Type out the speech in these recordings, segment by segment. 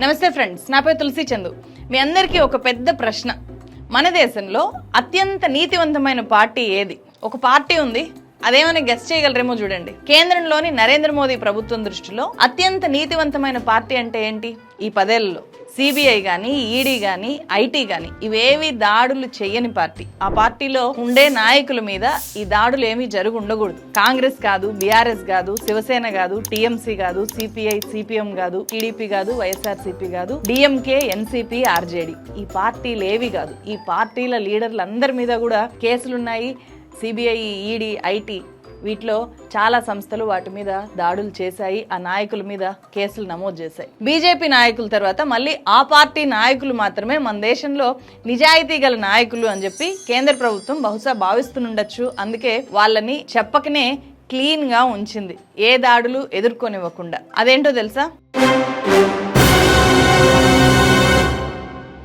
నమస్తే ఫ్రెండ్స్ నా పేరు తులసి చందు. మీ అందరికీ ఒక పెద్ద ప్రశ్న. మన దేశంలో అత్యంత నీతివంతమైన పార్టీ ఏది? ఒక పార్టీ ఉంది అదేమైనా గెస్ట్ చేయగలరేమో చూడండి. కేంద్రంలోని నరేంద్ర మోదీ ప్రభుత్వం దృష్టిలో అత్యంత నీతివంతమైన పార్టీ అంటే ఏంటి? ఈ పదేళ్ళలో. సిబిఐ కానీ ఈడీ కానీ ఐటీ కానీ ఇవేవి దాడులు చేయని పార్టీ. ఆ పార్టీలో ఉండే నాయకుల మీద ఈ దాడులు ఏమీ జరుగు ఉండకూడదు. కాంగ్రెస్ కాదు బీఆర్ఎస్ కాదు శివసేన కాదు టీఎంసీ కాదు సిపిఐ సిపిఎం కాదు టీడీపీ కాదు వైఎస్ఆర్సీపీ కాదు డిఎంకే ఎన్సీపీ ఆర్జేడీ ఈ పార్టీలు ఏవి కాదు. ఈ పార్టీల లీడర్లందరి మీద కూడా కేసులున్నాయి. సిబిఐ ఈడీ ఐటీ వీటిలో చాలా సంస్థలు వాటి మీద దాడులు చేశాయి ఆ నాయకుల మీద కేసులు నమోదు చేశాయి. బీజేపీ నాయకుల తర్వాత మళ్ళీ ఆ పార్టీ నాయకులు మాత్రమే మన దేశంలో నిజాయితీ గల నాయకులు అని చెప్పి కేంద్ర ప్రభుత్వం బహుశా భావిస్తుండొచ్చు. అందుకే వాళ్ళని చెప్పకనే క్లీన్గా ఉంచింది. ఏ దాడులు ఎదుర్కొనివ్వకుండా. అదేంటో తెలుసా?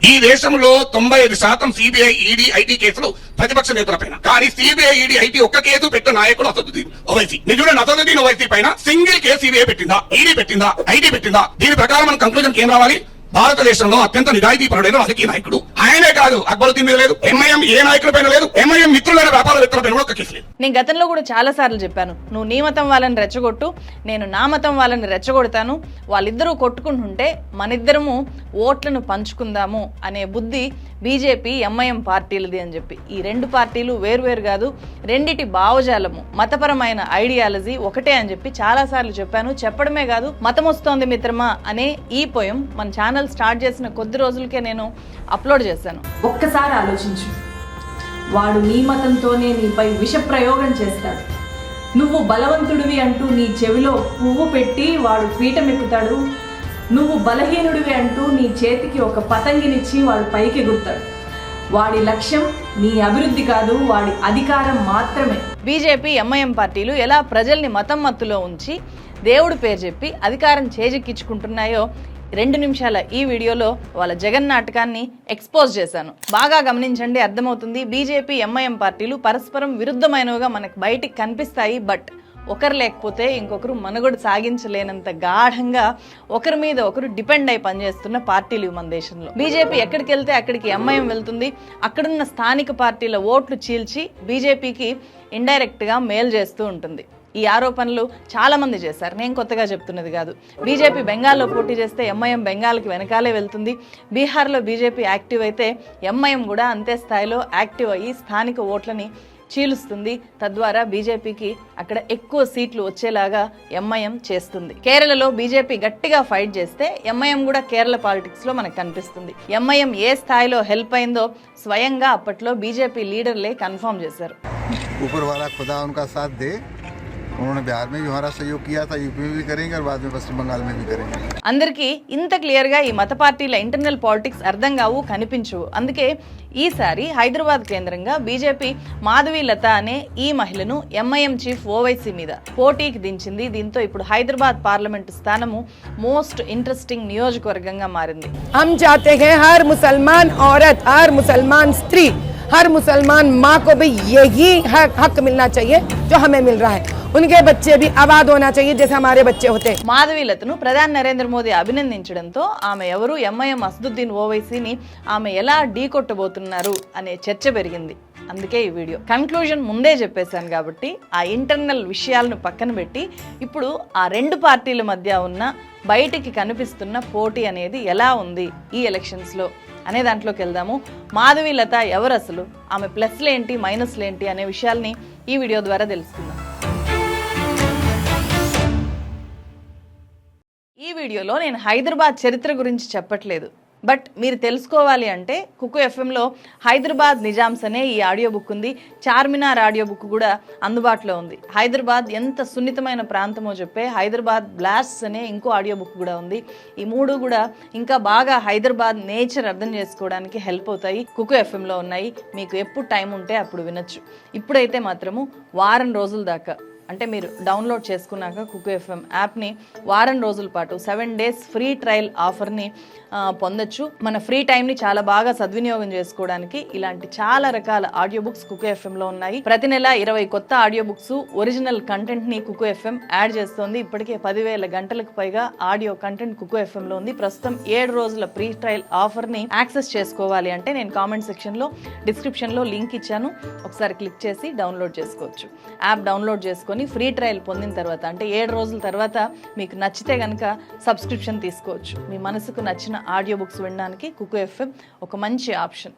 ఈ దేశంలో తొంభై ఐదు శాతం సిబిఐ ఈడీ ఐటీ కేసులు ప్రతిపక్ష నేతల పైన. కానీ సిబిఐ ఈడీ ఐటీ ఒక్క కేసు పెట్టిన నాయకుడు అసదుద్దీన్ ఓవైసీ. నిజుడు అసదుద్దీన్ ఓవైసీ పైన సింగిల్ కేసు సిబిఐ పెట్టిందా ఈడీ పెట్టిందా ఐటీ పెట్టిందా? దీని ప్రకారం మన కంక్లూజన్ ఏం రావాలి? భారతదేశంలో అత్యంత నిజాయితీ పరుడైన రాజకీయ నాయకుడు. ఆయనే కాదు అక్బరుద్దీన్ మీద లేదు ఎంఐఎం ఏ నాయకుల పైన లేదు ఎంఐఎం మిత్రులైన వ్యాపారవేత్తల పైన కూడా ఒక కేసు లేదు. నేను గతంలో కూడా చాలా సార్లు చెప్పాను నువ్వు నీ మతం వాళ్ళని రెచ్చగొట్టు నేను నా మతం వాళ్ళని రెచ్చగొడతాను వాళ్ళిద్దరూ కొట్టుకుంటుంటే మనిద్దరము ఓట్లను పంచుకుందాము అనే బుద్ధి బీజేపీ ఎంఐఎం పార్టీలది అని చెప్పి. ఈ రెండు పార్టీలు వేరువేరు కాదు రెండిటి భావజాలము మతపరమైన ఐడియాలజీ ఒకటే అని చెప్పి చాలా సార్లు చెప్పాను. చెప్పడమే కాదు మతం వస్తోంది మిత్రమా అనే ఈ పొయం మన ఛానల్ స్టార్ట్ చేసిన కొద్ది రోజులకే నేను అప్లోడ్ చేశాను. ఒక్కసారి ఆలోచించు. వాడు నీ మతంతోనే నీపై విష ప్రయోగం చేస్తాడు. నువ్వు బలవంతుడివి అంటూ నీ చెవిలో పువ్వు పెట్టి వాడు పీఠం ఎక్కుతాడు నువ్వు బలహీనుడివి అంటూ నీ చేతికి ఒక పతంగినిచ్చి వాడు పైకి ఎగురుతాడు వాడి లక్ష్యం నీ అభివృద్ధి కాదు వాడి అధికారం మాత్రమే. బీజేపీ ఎంఐఎం పార్టీలు ఎలా ప్రజల్ని మతం మత్తులో ఉంచి దేవుడి పేరు చెప్పి అధికారం చేజిక్కించుకుంటున్నాయో రెండు నిమిషాల ఈ వీడియోలో వాళ్ళ జగన్ నాటకాన్ని ఎక్స్పోజ్ చేశాను. బాగా గమనించండి అర్థమవుతుంది. బీజేపీ ఎంఐఎం పార్టీలు పరస్పరం విరుద్ధమైనవిగా మనకు బయటికి కనిపిస్తాయి బట్ ఒకరు లేకపోతే ఇంకొకరు మనుగడ సాగించలేనంత గాఢంగా ఒకరి మీద ఒకరు డిపెండ్ అయి పనిచేస్తున్న పార్టీలు మన దేశంలో. బీజేపీ ఎక్కడికి వెళ్తే అక్కడికి ఎంఐఎం వెళ్తుంది. అక్కడున్న స్థానిక పార్టీల ఓట్లు చీల్చి బీజేపీకి ఇండైరెక్ట్గా మేలు చేస్తూ ఉంటుంది. ఈ ఆరోపణలు చాలా మంది చేశారు నేను కొత్తగా చెప్తున్నది కాదు బీజేపీ బెంగాల్లో పోటీ చేస్తే ఎంఐఎం బెంగాల్కి వెనకాలే వెళ్తుంది బీహార్లో బీజేపీ యాక్టివ్ అయితే ఎంఐఎం కూడా అంతే స్థాయిలో యాక్టివ్ అయ్యి స్థానిక ఓట్లని చీలుస్తుంది తద్వారా బీజేపీకి అక్కడ ఎక్కువ సీట్లు వచ్చేలాగా ఎంఐఎం చేస్తుంది కేరళలో బీజేపీ గట్టిగా ఫైట్ చేస్తే ఎంఐఎం కూడా కేరళ పాలిటిక్స్ లో మనకు కనిపిస్తుంది ఎంఐఎం ఏ స్థాయిలో హెల్ప్ అయిందో స్వయంగా అప్పట్లో బీజేపీ లీడర్లే కన్ఫర్మ్ చేశారు ऊपर वाला खुदा उनका साथ दे उन्होंने बिहार में भी हमारा सहयोग किया था यूपी में भी करेंगे और बाद में पश्चिम बंगाल में भी करेंगे అందరికీ ఇంత క్లియర్గా ఈ మత పార్టీల ఇంటర్నల్ పాలిటిక్స్ అర్థం కావు కనిపించవు అందుకే ఈసారి హైదరాబాద్ కేంద్రంగా బీజేపీ మాధవి లత అనే ఈ మహిళను ఎంఐఎం చీఫ్ ఓవైసీ మీద పోటీకి దించింది దీంతో ఇప్పుడు హైదరాబాద్ పార్లమెంటు స్థానము మోస్ట్ ఇంట్రెస్టింగ్ నియోజకవర్గంగా మారింది हम चाहते हैं हर मुसलमान औरत हर मुसलमान स्त्री हर मुसलमान माँ को भी यही हक, हक मिलना चाहिए जो हमें मिल रहा है उनके बच्चे भी आबाद होना चाहिए जैसे हमारे बच्चे होते हैं మాధవీలతను ప్రధాని నరేంద్ర మోదీ అభినందించడంతో ఆమె ఎవరు ఎంఐఎం అసదుద్దీన్ ఓవైసీని ఆమె ఎలా ఢీకొట్టబోతున్నారు అనే చర్చ పెరిగింది అందుకే ఈ వీడియో కన్క్లూజన్ ముందే చెప్పేశాను కాబట్టి ఆ ఇంటర్నల్ విషయాలను పక్కన పెట్టి ఇప్పుడు ఆ రెండు పార్టీల మధ్య ఉన్న బయటికి కనిపిస్తున్న పోటీ అనేది ఎలా ఉంది ఈ ఎలక్షన్స్లో అనే దాంట్లోకి వెళ్దాము. మాధవి లత ఎవరు అసలు ఆమె ప్లస్లు ఏంటి మైనస్లు ఏంటి అనే విషయాల్ని ఈ వీడియో ద్వారా తెలుసుకుందాం. ఈ వీడియోలో నేను హైదరాబాద్ చరిత్ర గురించి చెప్పట్లేదు. బట్ మీరు తెలుసుకోవాలి అంటే కుక్కు ఎఫ్ఎంలో హైదరాబాద్ నిజామ్స్ అనే ఈ ఆడియో బుక్ ఉంది. చార్మినార్ ఆడియో బుక్ కూడా అందుబాటులో ఉంది. హైదరాబాద్ ఎంత సున్నితమైన ప్రాంతమో చెప్పే హైదరాబాద్ బ్లాస్ట్స్ అనే ఇంకో ఆడియో బుక్ కూడా ఉంది. ఈ మూడు కూడా ఇంకా బాగా హైదరాబాద్ నేచర్ అర్థం చేసుకోవడానికి హెల్ప్ అవుతాయి. కుకు ఎఫ్ఎంలో ఉన్నాయి. మీకు ఎప్పుడు టైం ఉంటే అప్పుడు వినొచ్చు. ఇప్పుడైతే మాత్రము వారం రోజుల దాకా అంటే మీరు డౌన్లోడ్ చేసుకున్నాక కుక్ ఎఫ్ఎం యాప్ని వారం రోజుల పాటు సెవెన్ డేస్ ఫ్రీ ట్రయల్ ఆఫర్ని పొందొచ్చు. మన ఫ్రీ టైంని చాలా బాగా సద్వినియోగం చేసుకోవడానికి ఇలాంటి చాలా రకాల ఆడియో బుక్స్ కుక్ ఎఫ్ఎంలో ఉన్నాయి. ప్రతి నెల ఇరవై కొత్త ఆడియో బుక్స్ ఒరిజినల్ కంటెంట్ని కుకు ఎఫ్ఎం యాడ్ చేస్తోంది. ఇప్పటికే పదివేల గంటలకు పైగా ఆడియో కంటెంట్ కుకు ఎఫ్ఎంలో ఉంది. ప్రస్తుతం ఏడు రోజుల ఫ్రీ ట్రయల్ ఆఫర్ని యాక్సెస్ చేసుకోవాలి అంటే నేను కామెంట్ సెక్షన్లో డిస్క్రిప్షన్లో లింక్ ఇచ్చాను. ఒకసారి క్లిక్ చేసి డౌన్లోడ్ చేసుకోవచ్చు. యాప్ డౌన్లోడ్ చేసుకొని ఫ్రీ ట్రయల్ పొందిన తర్వాత అంటే ఏడు రోజుల తర్వాత మీకు నచ్చితే కనుక సబ్స్క్రిప్షన్ తీసుకోవచ్చు. మీ మనసుకు నచ్చిన ఆడియో బుక్స్ వినడానికి కుకు ఎఫ్ఎం ఒక మంచి ఆప్షన్.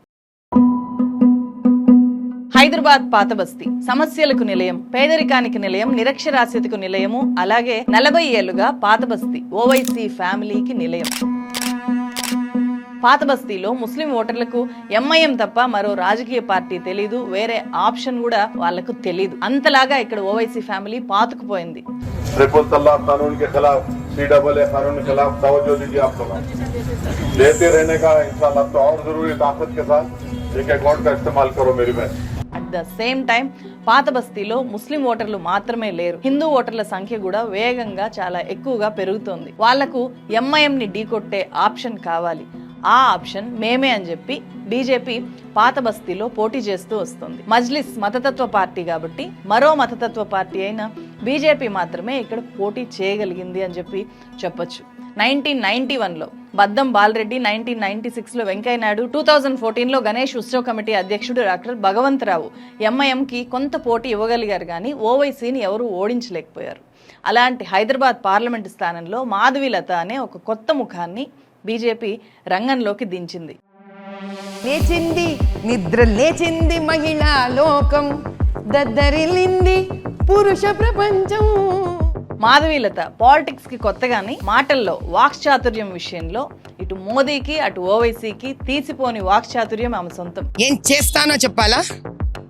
హైదరాబాద్ పాత బస్తీ. సమస్యలకు నిలయం పేదరికానికి నిలయం నిరక్షరాస్యతకు నిలయము అలాగే నలభై ఏళ్ళుగా పాత బస్తీ ఓవైసీ ఫ్యామిలీకి నిలయం. పాత బస్తీలో ముస్లిం ఓటర్లకు ఎంఐఎం తప్ప మరో రాజకీయ పార్టీ తెలీదు వేరే ఆప్షన్ కూడా వాళ్ళకు తెలీదు అంతలాగా ఇక్కడ ఓవైసీ ఫ్యామిలీ పాతుకుపోయింది ट्रिपल तलाक कानून के खिलाफ सी डबल ए कानून के खिलाफ तवज्जो दीजिए आप लोग लेते रहने का इंशाल्लाह तो और जरूरी ताकत के साथ एक अकाउंट का इस्तेमाल करो मेरी बहन అట్ ద సేమ్ టైం పాత బస్తీలో ముస్లిం ఓటర్లు మాత్రమే లేరు హిందూ ఓటర్ల సంఖ్య కూడా వేగంగా చాలా ఎక్కువగా పెరుగుతోంది వాళ్లకు ఎంఐఎం ని ఢీకొట్టే ఆప్షన్ కావాలి ఆ ఆప్షన్ మేమే అని చెప్పి బీజేపీ పాత బస్తీలో పోటీ చేస్తూ వస్తుంది. మజ్లిస్ మతతత్వ పార్టీ కాబట్టి మరో మతతత్వ పార్టీ అయిన బీజేపీ మాత్రమే ఇక్కడ పోటీ చేయగలిగింది అని చెప్పి చెప్పొచ్చు. నైన్టీన్ నైన్టీ వన్లో బద్దం బాలరెడ్డి నైన్టీన్ నైన్టీ సిక్స్లో వెంకయ్యనాయుడు టూ థౌజండ్ ఫోర్టీన్లో గణేష్ ఉత్సవ కమిటీ అధ్యక్షుడు డాక్టర్ భగవంతరావు ఎంఐఎంకి కొంత పోటీ ఇవ్వగలిగారు కానీ ఓవైసీని ఎవరూ ఓడించలేకపోయారు. అలాంటి హైదరాబాద్ పార్లమెంటు స్థానంలో మాధవిలత అనే ఒక కొత్త ముఖాన్ని బీజేపీ రంగంలోకి దించింది. లేచింది నిద్ర లేచింది మహిళా లోకం. దద్దరిల్లింది పురుష ప్రపంచం. మాధవీలత పాలిటిక్స్కి కొత్తగాని మాటల్లో వాక్చాతుర్యం విషయంలో ఇటు మోదీకి అటు ఓవైసీకి తీసిపోని వాక్చాతుర్యం ఆమె సొంతం. ఏం చేస్తానో చెప్పాలా?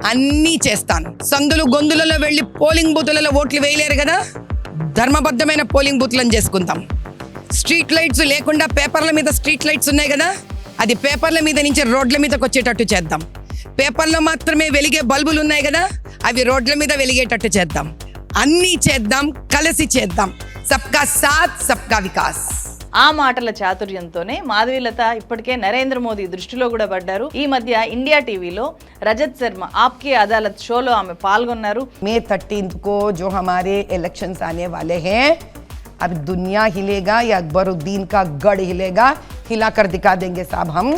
అన్నీ చేస్తాను. సందులు గొంతులలో వెళ్ళి పోలింగ్ బూతులలో ఓట్లు వేయలేరు కదా? ధర్మబద్ధమైన పోలింగ్ బూత్లను చేసుకుందాం స్ట్రీట్ లైట్స్ లేకుండా పేపర్ల మీద స్ట్రీట్ లైట్స్ ఉన్నాయి కదా? అది పేపర్ల మీద నుంచి రోడ్ల మీదకి వచ్చేటట్టు చేద్దాం. పేపర్లో మాత్రమే వెలిగే బల్బులు ఉన్నాయి కదా? అవి రోడ్ల మీద వెలిగేటట్టు చేద్దాం. అన్నీ చేద్దాం కలిసి చేద్దాం. సబ్కా సాత్ సబ్కా వికాస్. ఆ మాటల చాతుర్యంతోనే మాధవీలత ఇప్పటికే నరేంద్ర మోదీ దృష్టిలో కూడా పడ్డారు. ఈ మధ్య ఇండియా టీవీలో రజత్ శర్మ ఆప్కే అదాలత్ షోలో ఆమె పాల్గొన్నారు. మే థర్టీన్త్ కో జో హమారే ఎలక్షన్స్ అనే వాళ్ళే హే अब दुनिया हिलेगा या अकबरुद्दीन का गढ़ हिलेगा हिला कर दिखा देंगे साहब हम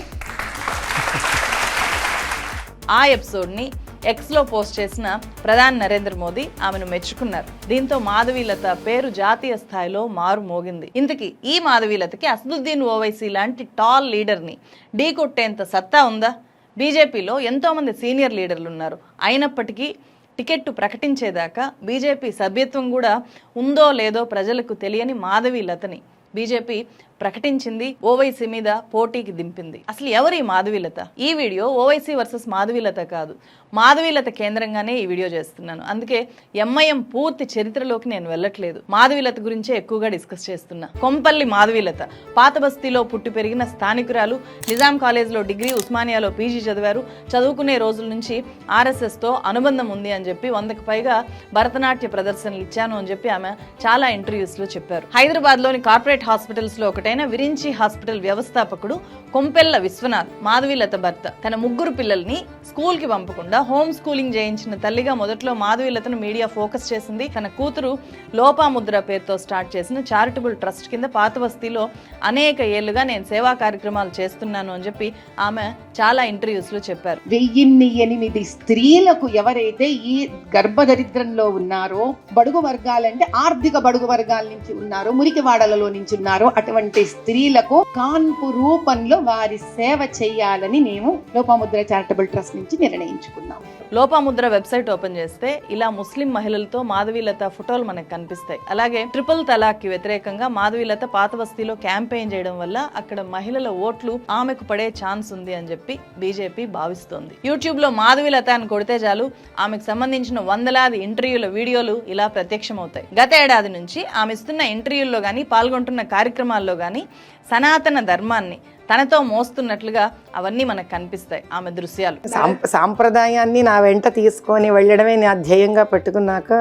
ఆ ఎపిసోడ్ని ఎక్స్లో పోస్ట్ చేసిన ప్రధాని నరేంద్ర మోదీ ఆమెను మెచ్చుకున్నారు దీంతో మాధవీలత పేరు జాతీయ స్థాయిలో మారు మోగింది ఇంతకీ ఈ మాధవీలతకి అసదుద్దీన్ ఓవైసీ లాంటి టాల్ లీడర్ని ఢీ కొట్టేంత సత్తా ఉందా బీజేపీలో ఎంతోమంది సీనియర్ లీడర్లు ఉన్నారు అయినప్పటికీ టికెట్ ప్రకటించేదాకా బీజేపీ సభ్యత్వం కూడా ఉందో లేదో ప్రజలకు తెలియని మాధవీలతని బీజేపీ ప్రకటించింది ఓవైసీ మీద పోటీకి దింపింది. అసలు ఎవరి మాధవీలత? ఈ వీడియో ఓవైసీ వర్సెస్ మాధవీలత కాదు. మాధవీలత కేంద్రంగానే ఈ వీడియో చేస్తున్నాను. అందుకే ఎంఐఎం పూర్తి చరిత్రలోకి నేను వెళ్ళట్లేదు. మాధవీలత గురించే ఎక్కువగా డిస్కస్ చేస్తున్నా. కొంపల్లి మాధవీలత. పాత బస్తీలో పుట్టి పెరిగిన స్థానికురాలు నిజాం కాలేజ్లో డిగ్రీ ఉస్మానియాలో పీజీ చదివారు. చదువుకునే రోజుల నుంచి ఆర్ఎస్ఎస్తో అనుబంధం ఉంది అని చెప్పి వందకు పైగా భరతనాట్య ప్రదర్శనలు ఇచ్చాను అని చెప్పి ఆమె చాలా ఇంటర్వ్యూస్లో చెప్పారు. హైదరాబాద్లోని కార్పొరేట్ హాస్పిటల్స్లో ఒకటైన విరించి హాస్పిటల్ వ్యవస్థాపకుడు కొంపెల్ల విశ్వనాథ్ మాధవీలత భర్త తన ముగ్గురు పిల్లల్ని స్కూల్కి పంపకుండా హోమ్ స్కూలింగ్ చేయించిన తల్లిగా మొదట్లో మాధవీలతను మీడియా ఫోకస్ చేసింది. తన కూతురు లోపాముద్ర పేరుతో స్టార్ట్ చేసిన చారిటబుల్ ట్రస్ట్ కింద పాత బస్తీలో అనేక ఏళ్ళుగా నేను సేవా కార్యక్రమాలు చేస్తున్నాను అని చెప్పి ఆమె చాలా ఇంటర్వ్యూస్లో చెప్పారు. వెయ్యిన్ని ఎనిమిది స్త్రీలకు ఎవరైతే ఈ గర్భదరిద్రంలో ఉన్నారో బడుగు వర్గాలంటే ఆర్థిక బడుగు వర్గాల నుంచి ఉన్నారో మురికివాడలలో నుంచి ఉన్నారో అటువంటి స్త్రీలకు కాన్పు రూపంలో వారి సేవ చేయాలని మేము లోపముద్ర చారిటబుల్ ట్రస్ట్ నుంచి నిర్ణయించుకున్నాం. లోపాముద్ర వెబ్సైట్ ఓపెన్ చేస్తే ఇలా ముస్లిం మహిళలతో మాధవీలత ఫోటోలు మనకు కనిపిస్తాయి. అలాగే ట్రిపుల్ తలాక్కి వ్యతిరేకంగా మాధవీలత పాత బస్తీలో క్యాంపెయిన్ చేయడం వల్ల అక్కడ మహిళల ఓట్లు ఆమెకు పడే ఛాన్స్ ఉంది అని చెప్పి బీజేపీ భావిస్తోంది. యూట్యూబ్లో మాధవీలత అని కొడితే చాలు ఆమెకు సంబంధించిన వందలాది ఇంటర్వ్యూల వీడియోలు ఇలా ప్రత్యక్షమవుతాయి. గత ఏడాది నుంచి ఆమె ఇస్తున్న ఇంటర్వ్యూల్లో గానీ పాల్గొంటున్న కార్యక్రమాల్లో కానీ సనాతన ధర్మాన్ని తనతో మోస్తున్నట్లుగా అవన్నీ మనకు కనిపిస్తాయి ఆమె దృశ్యాలు. సాంప- సాంప్రదాయాన్ని నా వెంట తీసుకొని వెళ్ళడమే నా ధ్యేయంగా పెట్టుకున్నాక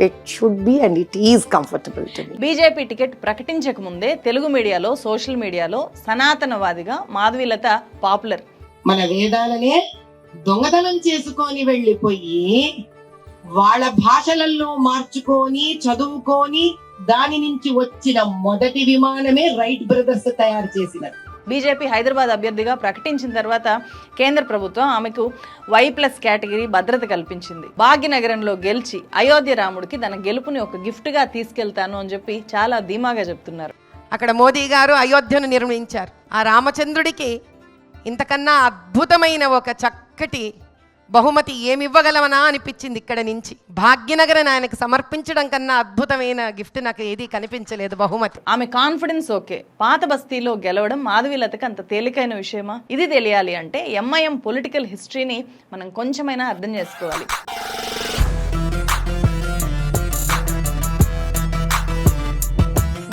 it should be and it is comfortable BJP ticket ప్రకటించక ముందే తెలుగు మీడియాలో సోషల్ మీడియాలో సనాతనవాదిగా మాధవీలత పాపులర్. మన వేదాలనే దొంగతనం చేసుకొని వెళ్ళిపోయి వాళ్ళ భాషలలో మార్చుకొని చదువుకొని దాని నుంచి వచ్చిన మొదటి విమానమే రైట్ బ్రదర్స్ తయారు చేసినది. బీజేపీ హైదరాబాద్ అభ్యర్థిగా ప్రకటించిన తర్వాత కేంద్ర ప్రభుత్వం ఆమెకు వై ప్లస్ కేటగిరీ భద్రత కల్పించింది. భాగ్యనగరంలో గెలిచి అయోధ్య రాముడికి తన గెలుపుని ఒక గిఫ్ట్గా తీసుకెళ్తాను అని చెప్పి చాలా ధీమాగా చెప్తున్నారు. అక్కడ మోదీ గారు అయోధ్యను నిర్మించారు. ఆ రామచంద్రుడికి ఇంతకన్నా అద్భుతమైన ఒక చక్కటి బహుమతి ఏమివ్వగలమనా అనిపించింది ఇక్కడ నుంచి. భాగ్యనగరం ఆయనకు సమర్పించడం కన్నా అద్భుతమైన గిఫ్ట్ నాకు ఏది కనిపించలేదు బహుమతి. ఆమె కాన్ఫిడెన్స్ ఓకే. పాత బస్తీలో గెలవడం మాధవీలతకు అంత తేలికైన విషయమా? ఇది తెలియాలి అంటే ఎంఐఎం పొలిటికల్ హిస్టరీని మనం కొంచెమైనా అర్థం చేసుకోవాలి.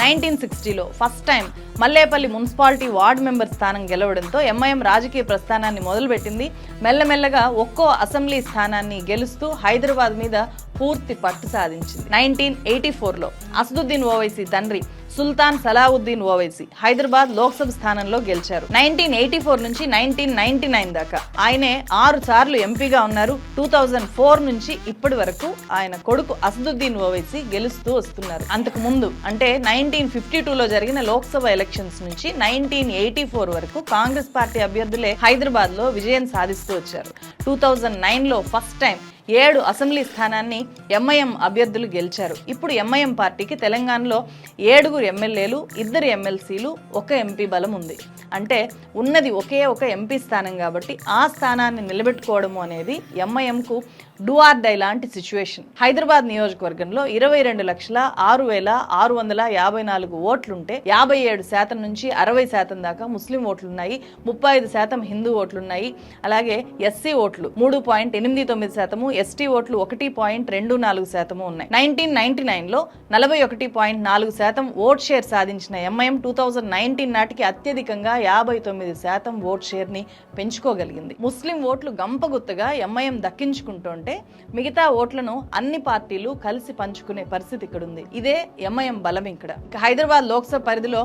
Nineteen సిక్స్టీలో first time Mallepally municipality ward member స్థానం గెలవడంతో ఎంఐఎం రాజకీయ ప్రస్థానాన్ని మొదలుపెట్టింది. మెల్లమెల్లగా ఒక్కో అసెంబ్లీ స్థానాన్ని గెలుస్తూ హైదరాబాద్ మీద పూర్తి పట్టు సాధించింది. నైన్టీన్ ఎయిటీ ఫోర్లో అసదుద్దీన్ ఓవైసీ తండ్రి సుల్తాన్ సలావుద్దీన్ ఓవైసీ హైదరాబాద్ లోక్సభ స్థానంలో గెలిచారు. నైన్టీన్ ఎయిటీ ఫోర్ నుంచి నైన్టీన్ నైన్టీ నైన్ దాకా ఆయనే ఆరు సార్లు ఎంపీగా ఉన్నారు. టూ థౌజండ్ ఫోర్ నుంచి ఇప్పటి వరకు ఆయన కొడుకు అసదుద్దీన్ ఓవైసీ గెలుస్తూ వస్తున్నారు. అంతకు ముందు అంటే నైన్టీన్ ఫిఫ్టీ టూలో జరిగిన లోక్సభ ఎలక్షన్స్ నుంచి నైన్టీన్ ఎయిటీ ఫోర్ వరకు కాంగ్రెస్ పార్టీ అభ్యర్థులే హైదరాబాద్లో విజయం సాధిస్తూ వచ్చారు. టూ థౌజండ్ నైన్లో ఫస్ట్ టైం ఏడు అసెంబ్లీ స్థానాన్ని ఎంఐఎం అభ్యర్థులు గెలిచారు. ఇప్పుడు ఎంఐఎం పార్టీకి తెలంగాణలో ఏడుగురు ఎమ్మెల్యేలు ఇద్దరు ఎమ్మెల్సీలు ఒక ఎంపీ బలం ఉంది. అంటే ఉన్నది ఒకే ఒక ఎంపీ స్థానం కాబట్టి ఆ స్థానాన్ని నిలబెట్టుకోవడము అనేది ఎంఐఎంకు డూ డై లాంటి సిచ్యువేషన్. హైదరాబాద్ నియోజకవర్గంలో ఇరవై రెండు లక్షల ఆరు వేల ఆరు వందల యాభై నాలుగు ఓట్లుంటే యాభై ఏడు శాతం నుంచి అరవై శాతం దాకా ముస్లిం ఓట్లున్నాయి ముప్పై ఐదు శాతం హిందూ ఓట్లున్నాయి అలాగే ఎస్సీ ఓట్లు మూడు పాయింట్ ఎనిమిది తొమ్మిది శాతము ఎస్టీ ఓట్లు ఒకటి పాయింట్ రెండు నాలుగు శాతము ఉన్నాయి. నైన్టీన్ నైన్టీ నైన్లో నలభై ఒకటి పాయింట్ నాలుగు శాతం ఓట్ షేర్ సాధించిన ఎంఐఎం టూ థౌజండ్ నైన్టీన్ నాటికి అత్యధికంగా యాభై తొమ్మిది శాతం ఓట్ షేర్ని పెంచుకోగలిగింది. ముస్లిం ఓట్లు గంపగుత్తగా ఎంఐఎం దక్కించుకుంటుంటే మిగతా ఓట్లను అన్ని పార్టీలు కలిసి పంచుకునే పరిస్థితి ఇక్కడ ఉంది ఇదే ఎంఐఎం బలం ఇక్కడ. హైదరాబాద్ లోక్సభ పరిధిలో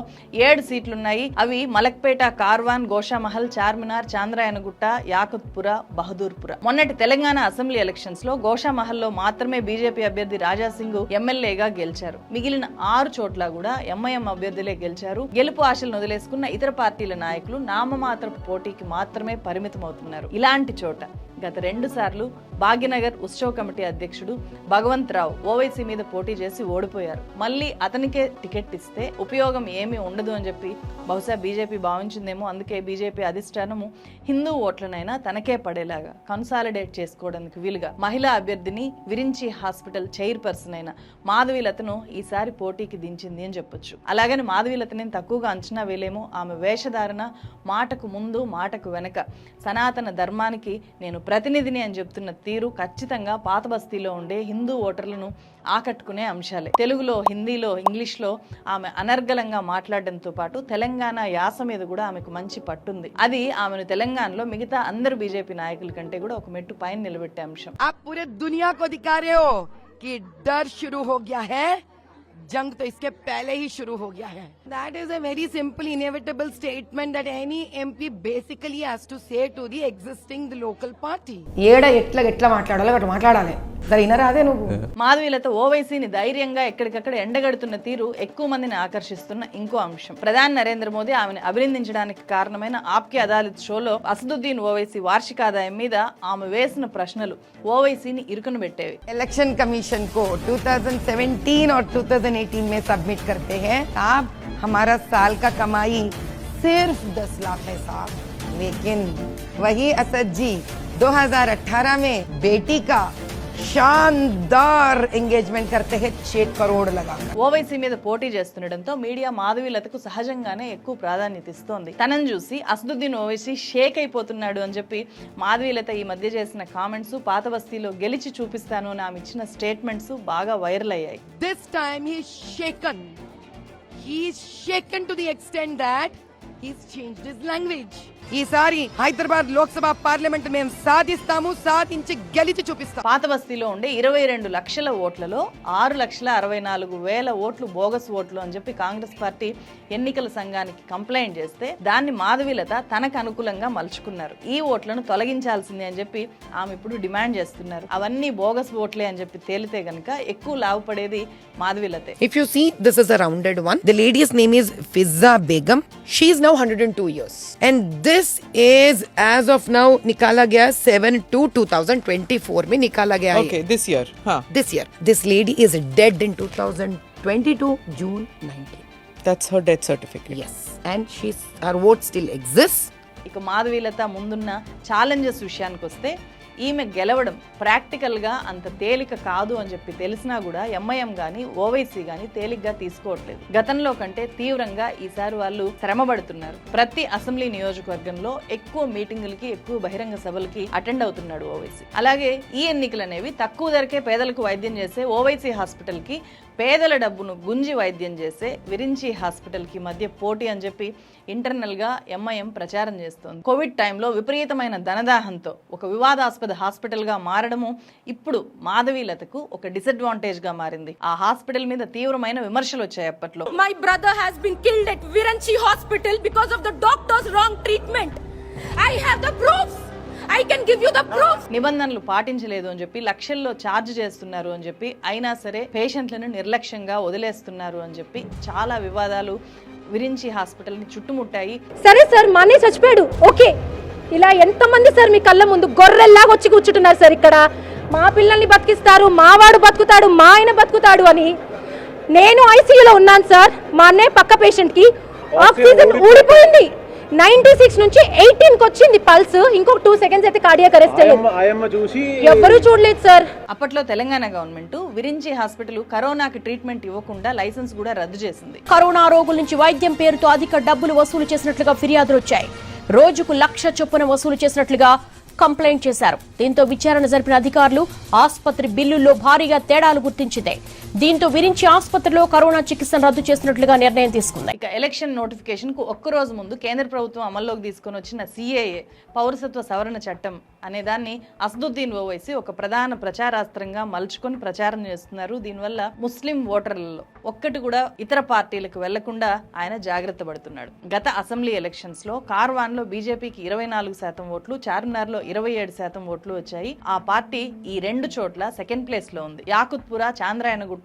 ఏడు సీట్లున్నాయి. అవి మలక్పేట కార్వాన్ గోషామహల్ చార్మినార్ చాంద్రాయనగుట్ట యాకుత్పుర బహదూర్పుర. మొన్నటి తెలంగాణ అసెంబ్లీ ఎలక్షన్స్లో గోషామహల్లో మాత్రమే బీజేపీ అభ్యర్థి రాజాసింగ్ ఎమ్మెల్యేగా గెలిచారు. మిగిలిన ఆరు చోట్ల కూడా ఎంఐఎం అభ్యర్థులే గెలిచారు. గెలుపు ఆశలను వదిలేసుకున్న ఇతర పార్టీల నాయకులు నామమాత్రపు పోటీకి మాత్రమే పరిమితం అవుతున్నారు ఇలాంటి చోట గత రెండు సార్లు భాగ్యనగర్ ఉత్సవ కమిటీ అధ్యక్షుడు భగవంత్ రావు ఓవైసీ మీద పోటీ చేసి ఓడిపోయారు. మళ్ళీ అతనికే టికెట్ ఇస్తే ఉపయోగం ఏమీ ఉండదు అని చెప్పి బహుశా బీజేపీ భావించిందేమో. అందుకే బీజేపీ అధిష్టానము హిందూ ఓట్లనైనా తనకే పడేలాగా కన్సాలిడేట్ చేసుకోవడానికి వీలుగా మహిళా అభ్యర్థిని విరించి హాస్పిటల్ చైర్పర్సన్ అయిన మాధవీలతను ఈసారి పోటీకి దించింది అని చెప్పొచ్చు. అలాగని మాధవీలతని తక్కువగా అంచనా వేయలేము. ఆమె వేషధారణ మాటకు ముందు మాటకు వెనక. సనాతన ధర్మానికి నేను ప్రతినిధిని అని చెప్తున్న తీరు ఖచ్చితంగా పాత బస్తీలో ఉండే హిందూ ఓటర్లను ఆకట్టుకునే అంశాలే. తెలుగులో హిందీలో ఇంగ్లీష్లో ఆమె అనర్గళంగా మాట్లాడడంతో పాటు తెలంగాణ యాస మీద కూడా ఆమెకు మంచి పట్టుంది. అది ఆమెను తెలంగాణలో మిగతా అందరు బీజేపీ నాయకుల కంటే కూడా ఒక మెట్టు పైన నిలబెట్టే అంశం. आप पूरे दुनिया को दिखा रहे हो कि डर शुरू हो गया है। जंग तो इसके पहले ही शुरू हो गया है that is a very simple inevitable statement that any MP basically has to say to the existing the local party ఏడ ఎట్లా ఎట్లా మాట్లాడాలో అట్లా మాట్లాడాలి సరే వినరాదే నువ్వు మాధవీలత ఓవైసీని ధైర్యంగా ఎక్కడికక్కడ ఎండగడుతున్న తీరు ఎక్కువ మందిని ఆకర్షిస్తున్న ఇంకో అంశం ప్రధాని నరేంద్ర మోదీ ఆమెను అభినందించడానికి కారణమైన ఆప్కే అదాలత్ షోలో అసదుద్దీన్ ఓవైసీ వార్షిక ఆదాయం మీద ఆమె వేసిన ప్రశ్నలు ఓవైసీని ఇరుకును పెట్టేవి इलेक्शन कमीशन को 2017 और 2018 में सबमिट करते हैं, साहब, हमारा साल का कमाई सिर्फ़ 10 लाख है, साहब। लेकिन वही असद जी 2018 में बेटी का షాన్దార్ ఎంగేజ్మెంట్ కర్తే హే చేట్ కరోడ్ లగా ఓవైసీ మీద పోటీ చేస్తుండటంతో మీడియా మాధవీలతకు సహజంగానే ఎక్కువ ప్రాధాన్యత ఇస్తోంది. తనని చూసి అసదుద్దీన్ ఓవైసీ షేక్ అయిపోతున్నాడు అని చెప్పి మాధవీలత ఈ మధ్య చేసిన కామెంట్స్ పాత బస్తీలో గెలిచి చూపిస్తాను అని ఆమె ఇచ్చిన స్టేట్మెంట్స్ బాగా వైరల్ అయ్యాయి. This time he shaken he shaken to the extent that he's changed his language ఈసారి హైదరాబాద్ లోక్సభ పార్లమెంట్ మేము సాధిస్తాము సాధించి గెలిచి చూపిస్తాం. పాత బస్తీలో ఉండే ఇరవై రెండు లక్షల ఓట్లలో ఆరు లక్షల అరవై నాలుగు వేల ఓట్లు బోగస్ ఓట్లు అని చెప్పి కాంగ్రెస్ పార్టీ ఎన్నికల సంఘానికి కంప్లైంట్ చేస్తే దాన్ని మాధవీలత తనకు అనుకూలంగా మలుచుకున్నారు. ఈ ఓట్లను తొలగించాల్సిందే అని చెప్పి ఆమె ఇప్పుడు డిమాండ్ చేస్తున్నారు. అవన్నీ బోగస్ ఓట్లే అని చెప్పి తేలితే గనక ఎక్కువ లాభపడేది మాధవీలతే. If you see, this is a rounded one. The lady's name is Fizza Begum. She is now 102 years. And this is, as of now, Nikala Gaya 7 to 2024 में निकाला गया Okay, है this year. Huh. this year. This lady is dead in 2022 June 19. That's her death certificate. Yes, and she's her vote still exists. ఇక మాధవీలత ముందున్న challenges విషయానికి వస్తే ఈమె గెలవడం ప్రాక్టికల్గా అంత తేలిక కాదు అని చెప్పి తెలిసినా కూడా ఎంఐఎం కానీ ఓవైసీ కానీ తేలిగ్గా తీసుకోవట్లేదు. గతంలో కంటే తీవ్రంగా ఈసారి వాళ్ళు శ్రమపడుతున్నారు. ప్రతి అసెంబ్లీ నియోజకవర్గంలో ఎక్కువ మీటింగులకి ఎక్కువ బహిరంగ సభలకి అటెండ్ అవుతున్నాడు ఓవైసీ అలాగే ఈ ఎన్నికలు అనేవి తక్కువ ధరకే పేదలకు వైద్యం చేసే ఓవైసీ హాస్పిటల్కి పేదల డబ్బును గుంజి వైద్యం చేసే విరించి హాస్పిటల్కి మధ్య పోటీ అని చెప్పి ఇంటర్నల్గా ఎంఐఎం ప్రచారం చేస్తోంది. కోవిడ్ టైంలో విపరీతమైన ధనదాహంతో ఒక వివాదాస్పద హాస్పిటల్గా మారడము ఇప్పుడు మాధవీలతకు ఒక డిసడ్వాంటేజ్గా మారింది. ఆ హాస్పిటల్ మీద తీవ్రమైన విమర్శలు వచ్చాయి అప్పట్లో. My brother has been killed at Virinchi hospital because of the doctors wrong treatment I have the proofs I can give you the proofs. నిబంధనలు పాటించలేదు అని చెప్పి లక్షల్లో ఛార్జ్ చేస్తున్నారు అని చెప్పి అయినా సరే పేషెంట్లను నిర్లక్ష్యంగా వదిలేస్తున్నారు అని చెప్పి చాలా వివాదాలు విరించి హాస్పిటల్ని చుట్టుముట్టాయి. సరే సార్ మా అన్నయ్య చచ్చిపోయాడు. ఓకే. ఇలా ఎంతమంది సార్ మీ కళ్ళ ముందు గొర్రెల్లాగా వచ్చి కూర్చుంటున్నారు సార్ ఇక్కడ? మా పిల్లల్ని బతికిస్తారు మా వాడు బతుకుతాడు మా ఆయన బతుకుతాడు అని. నేను ఐసీయూలో ఉన్నాను సార్. మా అన్నయ్య పక్క పేషెంట్కి ఆక్సిజన్ ఊడిపోయింది. నైన్టీ సిక్స్ నుంచి ఎయిటీన్కి వచ్చింది పల్స్. ఇంకొక టూ సెకండ్స్ అయితే కార్డియాక్ అరెస్ట్ అయ్యింది చూసి ఎవ్వరూ చూడలేదు సార్ అప్పట్లో తెలంగాణ గవర్నమెంట్ విరించి హాస్పిటల్ కరోనాకి ట్రీట్మెంట్ ఇవ్వకుండా లైసెన్స్ కూడా రద్దు చేసింది. కరోనా రోగుల నుంచి వైద్యం పేరుతో అధిక డబ్బులు వసూలు చేసినట్లుగా ఫిర్యాదులు వచ్చాయి రోజుకు లక్ష చొప్పున వసూలు చేసినట్లుగా కంప్లైంట్ చేశారు. దీంతో విచారణ జరిపిన అధికారులు ఆసుపత్రి బిల్లుల్లో భారీగా తేడాలు గుర్తించింది. దీంతో విరించి ఆసుపత్రిలో కరోనా చికిత్సను రద్దు చేసినట్లుగా నిర్ణయం తీసుకుంది. ఇక ఎలక్షన్ నోటిఫికేషన్కు ఒక్క రోజు ముందు కేంద్ర ప్రభుత్వం అమల్లోకి తీసుకుని వచ్చిన సిఏఏ పౌరసత్వ సవరణ చట్టం అనే దాన్ని అసదుద్దీన్ ఓవైసీ ఒక ప్రధాన ప్రచారాస్త్రంగా మలుచుకొని ప్రచారం చేస్తున్నారు. దీనివల్ల ముస్లిం ఓటర్లలో ఒక్కటి కూడా ఇతర పార్టీలకు వెళ్ళకుండా ఆయన జాగ్రత్త పడుతున్నాడు. గత అసెంబ్లీ ఎలక్షన్స్లో కార్వాన్లో బీజేపీకి ఇరవై నాలుగు శాతం ఓట్లు చార్మినార్లో ఇరవై ఏడు శాతం ఓట్లు వచ్చాయి. ఆ పార్టీ ఈ రెండు చోట్ల సెకండ్ ప్లేస్లో ఉంది. యాకుత్పుర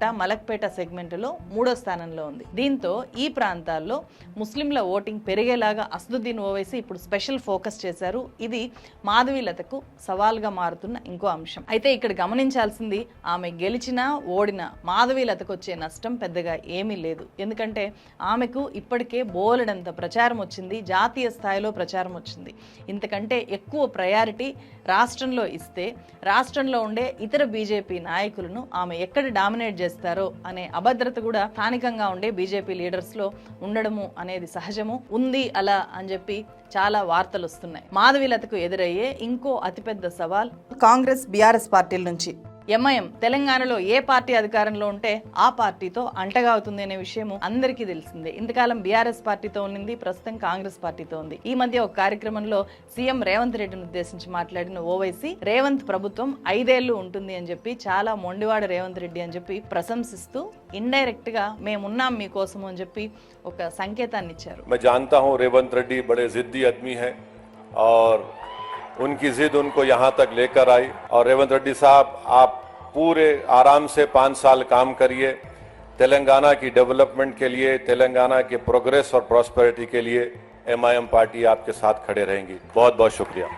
చాంద్రాయనగుట్ట మలక్పేట సెగ్మెంట్లో మూడో స్థానంలో ఉంది. దీంతో ఈ ప్రాంతాల్లో ముస్లింల ఓటింగ్ పెరిగేలాగా అసదుద్దీన్ ఓవైసీ ఇప్పుడు స్పెషల్ ఫోకస్ చేశారు. ఇది మాధవీలతకు సవాల్గా మారుతున్న ఇంకో అంశం. అయితే ఇక్కడ గమనించాల్సింది ఆమె గెలిచినా ఓడినా మాధవీలతకు వచ్చే నష్టం పెద్దగా ఏమీ లేదు. ఎందుకంటే ఆమెకు ఇప్పటికే బోలెడంత ప్రచారం వచ్చింది జాతీయ స్థాయిలో ప్రచారం వచ్చింది. ఇంతకంటే ఎక్కువ ప్రయారిటీ రాష్ట్రంలో ఇస్తే రాష్ట్రంలో ఉండే ఇతర బీజేపీ నాయకులను ఆమె ఎక్కడ డామినేట్ చేస్తారో అనే అభద్రత కూడా స్థానికంగా ఉండే బీజేపీ లీడర్స్లో ఉండడము అనేది సహజము. ఉంది అలా అని చెప్పి చాలా వార్తలు వస్తున్నాయి. మాధవీలతకు ఎదురయ్యే ఇంకో అతిపెద్ద సవాల్ కాంగ్రెస్ బీఆర్ఎస్ పార్టీల నుంచి. ఎంఐఎం తెలంగాణలో ఏ పార్టీ అధికారంలో ఉంటే ఆ పార్టీతో అంటగా అవుతుంది అనే విషయము అందరికీ తెలిసిందే ఇంతకాలం బీఆర్ఎస్ పార్టీతో ఉన్నింది ప్రస్తుతం కాంగ్రెస్ పార్టీతో ఉంది ఈ మధ్య ఒక కార్యక్రమంలో సీఎం రేవంత్ రెడ్డిని ఉద్దేశించి మాట్లాడిన ఓవైసీ రేవంత్ ప్రభుత్వం ఐదేళ్లు ఉంటుంది అని చెప్పి చాలా మొండివాడ రేవంత్ రెడ్డి అని చెప్పి ప్రశంసిస్తూ ఇండైరెక్ట్ గా మేమున్నాం మీకోసం అని చెప్పి ఒక సంకేతాన్ని ఇచ్చారు मैं जानता हूं रेवंत रेड्डी बड़े जिद्दी आदमी है और उनकी जिद उनको यहाँ तक लेकर आई। और रेवंत रेड्डी साहब, आप पूरे आराम से पाँच साल काम करिए, तेलंगाना की डेवलपमेंट के लिए, तेलंगाना के प्रोग्रेस और प्रॉस्पेरिटी के लिए एमआईएम पार्टी आपके साथ खड़े रहेंगी। बहुत बहुत शुक्रिया।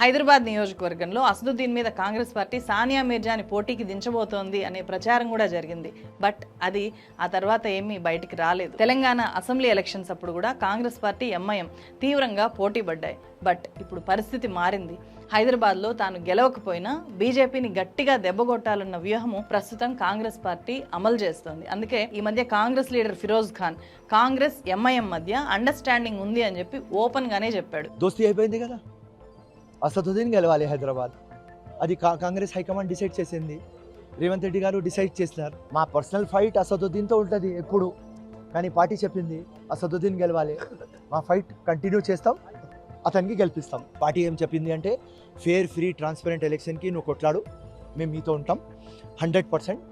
హైదరాబాద్ నియోజకవర్గంలో అసదుద్దీన్ మీద కాంగ్రెస్ పార్టీ సానియా మీర్జాని పోటీకి దించబోతోంది అనే ప్రచారం కూడా జరిగింది. బట్ అది ఆ తర్వాత ఏమీ బయటికి రాలేదు. తెలంగాణ అసెంబ్లీ ఎలక్షన్స్ అప్పుడు కూడా కాంగ్రెస్ పార్టీ ఎంఐఎం తీవ్రంగా పోటీ పడ్డాయి. బట్ ఇప్పుడు పరిస్థితి మారింది. హైదరాబాద్లో తాను గెలవకపోయినా బీజేపీని గట్టిగా దెబ్బగొట్టాలన్న వ్యూహము ప్రస్తుతం కాంగ్రెస్ పార్టీ అమలు చేస్తోంది. అందుకే ఈ మధ్య Congress leader Firoz Khan Congress MIM మధ్య అండర్స్టాండింగ్ ఉంది అని చెప్పి ఓపెన్ గానే చెప్పాడు. దోస్తీ అయిపోయింది కదా? అసదుద్దీన్ గెలవాలి హైదరాబాద్. అది కా కాంగ్రెస్ హైకమాండ్ డిసైడ్ చేసింది. రేవంత్ రెడ్డి గారు డిసైడ్ చేసినారు. మా పర్సనల్ ఫైట్ అసదుద్దీన్తో ఉంటుంది ఎప్పుడు. కానీ పార్టీ చెప్పింది అసదుద్దీన్ గెలవాలి. మా ఫైట్ కంటిన్యూ చేస్తాం అతనికి గెలిపిస్తాం. పార్టీ ఏం చెప్పింది అంటే ఫేర్ ఫ్రీ ట్రాన్స్పరెంట్ ఎలక్షన్కి నువ్వు కొట్లాడు మేము మీతో ఉంటాం హండ్రెడ్ పర్సెంట్.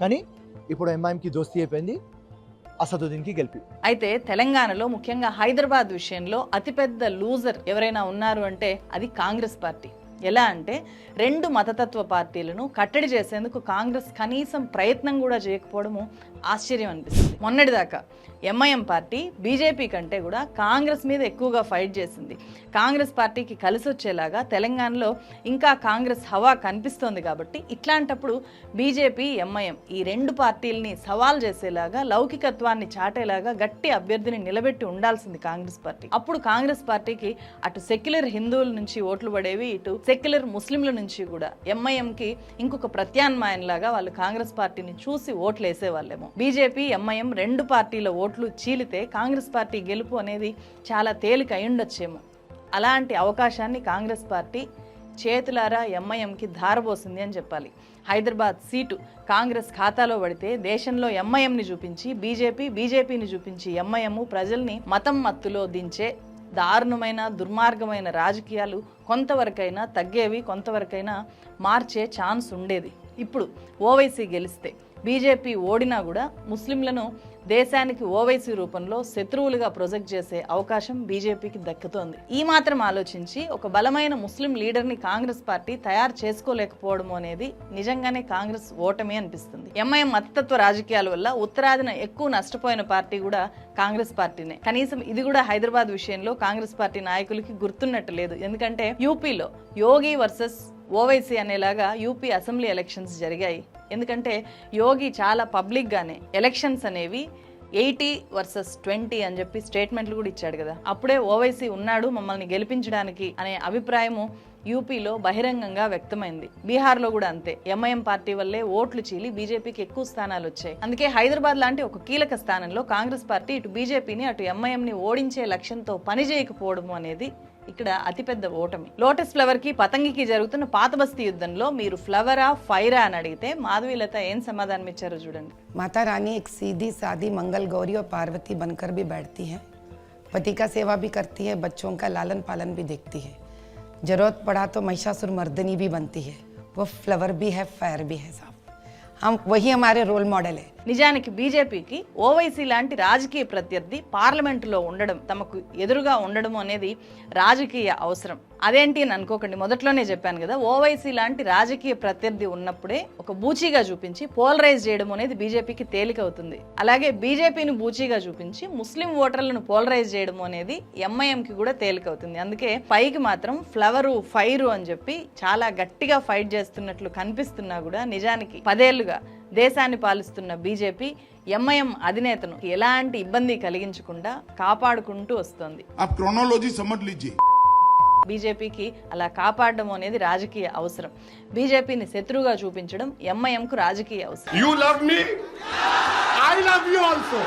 కానీ ఇప్పుడు ఎంఐఎంకి దోస్తీ అయిపోయింది. అసదుద్దీన్కి గెలిపి. అయితే తెలంగాణలో ముఖ్యంగా హైదరాబాద్ విషయంలో అతిపెద్ద లూజర్ ఎవరైనా ఉన్నారు అంటే అది కాంగ్రెస్ పార్టీ. ఎలా అంటే రెండు మతతత్వ పార్టీలను కట్టడి చేసేందుకు కాంగ్రెస్ కనీసం ప్రయత్నం కూడా చేయకపోవడము ఆశ్చర్యం అనిపిస్తుంది. మొన్నటిదాకా ఎంఐఎం పార్టీ బీజేపీ కంటే కూడా కాంగ్రెస్ మీద ఎక్కువగా ఫైట్ చేసింది. కాంగ్రెస్ పార్టీకి కలిసి వచ్చేలాగా తెలంగాణలో ఇంకా కాంగ్రెస్ హవా కనిపిస్తోంది కాబట్టి ఇట్లాంటప్పుడు బీజేపీ ఎంఐఎం ఈ రెండు పార్టీలని సవాల్ చేసేలాగా లౌకికత్వాన్ని చాటేలాగా గట్టి అభ్యర్థిని నిలబెట్టి ఉండాల్సింది కాంగ్రెస్ పార్టీ. అప్పుడు కాంగ్రెస్ పార్టీకి అటు సెక్యులర్ హిందువుల నుంచి ఓట్లు పడేవి ఇటు సెక్యులర్ ముస్లింల నుంచి కూడా ఎంఐఎంకి ఇంకొక ప్రత్యామ్నాయంలాగా వాళ్ళు కాంగ్రెస్ పార్టీని చూసి ఓట్లు వేసేవాళ్ళేమో బీజేపీ ఎంఐఎం రెండు పార్టీల ఓట్లు ఓట్లు చీలితే కాంగ్రెస్ పార్టీ గెలుపు అనేది చాలా తేలిక అయ్యుండొచ్చేమో. అలాంటి అవకాశాన్ని కాంగ్రెస్ పార్టీ చేతులారా ఎంఐఎంకి ధారబోసింది అని చెప్పాలి. హైదరాబాద్ సీటు కాంగ్రెస్ ఖాతాలో పడితే దేశంలో ఎంఐఎంని చూపించి బీజేపీ బీజేపీని చూపించి ఎంఐఎం ప్రజల్ని మతం మత్తులో దించే దారుణమైన దుర్మార్గమైన రాజకీయాలు కొంతవరకైనా తగ్గేవి కొంతవరకైనా మార్చే ఛాన్స్ ఉండేది. ఇప్పుడు ఓవైసీ గెలిస్తే బీజేపీ ఓడినా కూడా ముస్లింలను దేశానికి ఓవైసీ రూపంలో శత్రువులుగా ప్రొజెక్ట్ చేసే అవకాశం బీజేపీకి దక్కుతోంది. ఈ మాత్రం ఆలోచించి ఒక బలమైన ముస్లిం లీడర్ని కాంగ్రెస్ పార్టీ తయారు చేసుకోలేకపోవడం అనేది నిజంగానే కాంగ్రెస్ ఓటమి అనిపిస్తుంది. ఎంఐఎం మతతత్వ రాజకీయాల వల్ల ఉత్తరాదిన ఎక్కువ నష్టపోయిన పార్టీ కూడా కాంగ్రెస్ పార్టీనే. కనీసం ఇది కూడా హైదరాబాద్ విషయంలో కాంగ్రెస్ పార్టీ నాయకులకి గుర్తున్నట్టు లేదు. ఎందుకంటే యూపీలో యోగి వర్సెస్ ఓవైసీ అనేలాగా యూపీ అసెంబ్లీ ఎలక్షన్స్ జరిగాయి. ఎందుకంటే యోగి చాలా పబ్లిక్గానే ఎలక్షన్స్ అనేవి ఎయిటీ వర్సెస్ ట్వంటీ అని చెప్పి స్టేట్మెంట్లు కూడా ఇచ్చాడు కదా. అప్పుడే ఓవైసీ ఉన్నాడు మమ్మల్ని గెలిపించడానికి అనే అభిప్రాయము యూపీలో బహిరంగంగా వ్యక్తమైంది. బీహార్లో కూడా అంతే. ఎంఐఎం పార్టీ వల్లే ఓట్లు చీలి బీజేపీకి ఎక్కువ స్థానాలు వచ్చాయి. అందుకే హైదరాబాద్ లాంటి ఒక కీలక స్థానంలో కాంగ్రెస్ పార్టీ ఇటు బీజేపీని అటు ఎంఐఎంని ఓడించే లక్ష్యంతో పనిచేయకపోవడం అనేది ఇక్కడ అతిపెద్ద ఓటమి లోటస్ ఫ్లవర్ కి పతంగికి జరుగుతున్న పాత బస్తీ యుద్ధంలో మీరు ఫ్లవరా ఫైరా అని అడిగితే మాధవీలత ఏం సమాధానం ఇచ్చారో చూడండి माता रानी एक सीधी सादी मंगल गौरी और पार्वती बनकर भी बैठती हैं पति का सेवा भी करती है बच्चों का लालन पालन भी देखती है जरूरत पड़ा तो महिषासुर मर्दनी भी बनती है वो फ्लावर भी है फायर भी है साहब हम वही हमारे रोल मॉडल है నిజానికి బీజేపీకి ఓవైసీ లాంటి రాజకీయ ప్రత్యర్థి పార్లమెంటులో ఉండడం తమకు ఎదురుగా ఉండడం అనేది రాజకీయ అవసరం. అదేంటి అని అనుకోకండి. మొదట్లోనే చెప్పాను కదా ఓవైసీ లాంటి రాజకీయ ప్రత్యర్థి ఉన్నప్పుడే ఒక బూచీగా చూపించి పోలరైజ్ చేయడం అనేది బీజేపీకి తేలిక అవుతుంది. అలాగే బీజేపీని బూచీగా చూపించి ముస్లిం ఓటర్లను పోలరైజ్ చేయడం అనేది ఎంఐఎంకి కూడా తేలిక అవుతుంది. అందుకే పైకి మాత్రం ఫ్లవరు ఫైరు అని చెప్పి చాలా గట్టిగా ఫైట్ చేస్తున్నట్లు కనిపిస్తున్నా కూడా నిజానికి పదేళ్ళుగా దేశాన్ని పాలిస్తున్న బీజేపీ ఎంఐఎం అధినేతను ఎలాంటి ఇబ్బంది కలిగించకుండా కాపాడుకుంటూ వస్తుంది. బీజేపీకి అలా కాపాడడం అనేది రాజకీయ అవసరం. బీజేపీని శత్రువుగా చూపించడం ఎంఐఎంకు రాజకీయ అవసరం. You love me I love also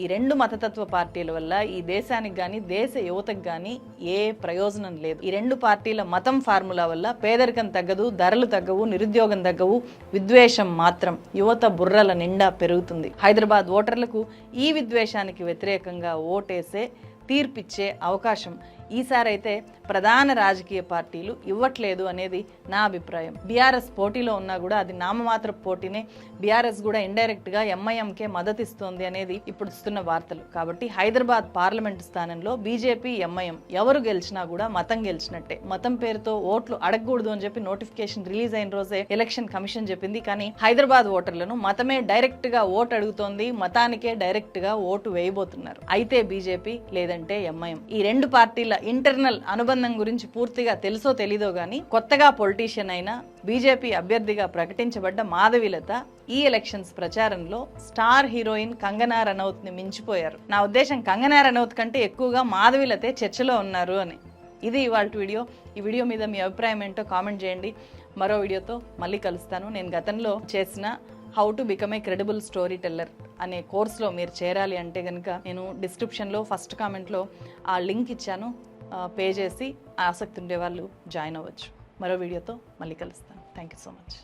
ఈ రెండు మతతత్వ పార్టీల వల్ల ఈ దేశానికి కానీ దేశ యువతకు కానీ ఏ ప్రయోజనం లేదు. ఈ రెండు పార్టీల మతం ఫార్ములా వల్ల పేదరికం తగ్గదు ధరలు తగ్గవు నిరుద్యోగం తగ్గవు విద్వేషం మాత్రం యువత బుర్రల నిండా పెరుగుతుంది. హైదరాబాద్ ఓటర్లకు ఈ విద్వేషానికి వ్యతిరేకంగా ఓటేసే తీర్పిచ్చే అవకాశం ఈసారైతే ప్రధాన రాజకీయ పార్టీలు ఇవ్వట్లేదు అనేది నా అభిప్రాయం. బీఆర్ఎస్ పోటీలో ఉన్నా కూడా అది నామమాత్ర పోటీనే. బీఆర్ఎస్ కూడా ఇండైరెక్ట్గా ఎంఐఎంకే మద్దతిస్తోంది అనేది ఇప్పుడు వస్తున్న వార్తలు. కాబట్టి హైదరాబాద్ పార్లమెంటు స్థానంలో బీజేపీ ఎంఐఎం ఎవరు గెలిచినా కూడా మతం గెలిచినట్టే. మతం పేరుతో ఓట్లు అడగకూడదు అని చెప్పి నోటిఫికేషన్ రిలీజ్ అయిన రోజే ఎలక్షన్ కమిషన్ చెప్పింది. కానీ హైదరాబాద్ ఓటర్లను మతమే డైరెక్ట్గా ఓటు అడుగుతోంది. మతానికే డైరెక్ట్గా ఓటు వేయబోతున్నారు. అయితే బీజేపీ లేదంటే ఎంఐఎం ఈ రెండు పార్టీల ఇంటర్నల్ అనుబంధం గురించి పూర్తిగా తెలుసో తెలీదో కానీ కొత్తగా పొలిటీషియన్ అయిన బీజేపీ అభ్యర్థిగా ప్రకటించబడ్డ మాధవిలత ఈ ఎలక్షన్స్ ప్రచారంలో స్టార్ హీరోయిన్ కంగనా రనౌత్ని మించిపోయారు. నా ఉద్దేశం కంగనా రనౌత్ కంటే ఎక్కువగా మాధవిలతే చర్చలో ఉన్నారు అని. ఇది ఇవాళ వీడియో. ఈ వీడియో మీద మీ అభిప్రాయం ఏంటో కామెంట్ చేయండి. మరో వీడియోతో మళ్ళీ కలుస్తాను. నేను గతంలో చేసిన how to become a credible story teller అనే కోర్స్లో మీరు చేరాలి అంటే కనుక నేను డిస్క్రిప్షన్లో ఫస్ట్ కామెంట్లో ఆ లింక్ ఇచ్చాను. పే చేసి ఆసక్తి ఉండే వాళ్ళు జాయిన్ అవ్వచ్చు. మరో వీడియోతో మళ్ళీ కలుస్తాను. Thank you so much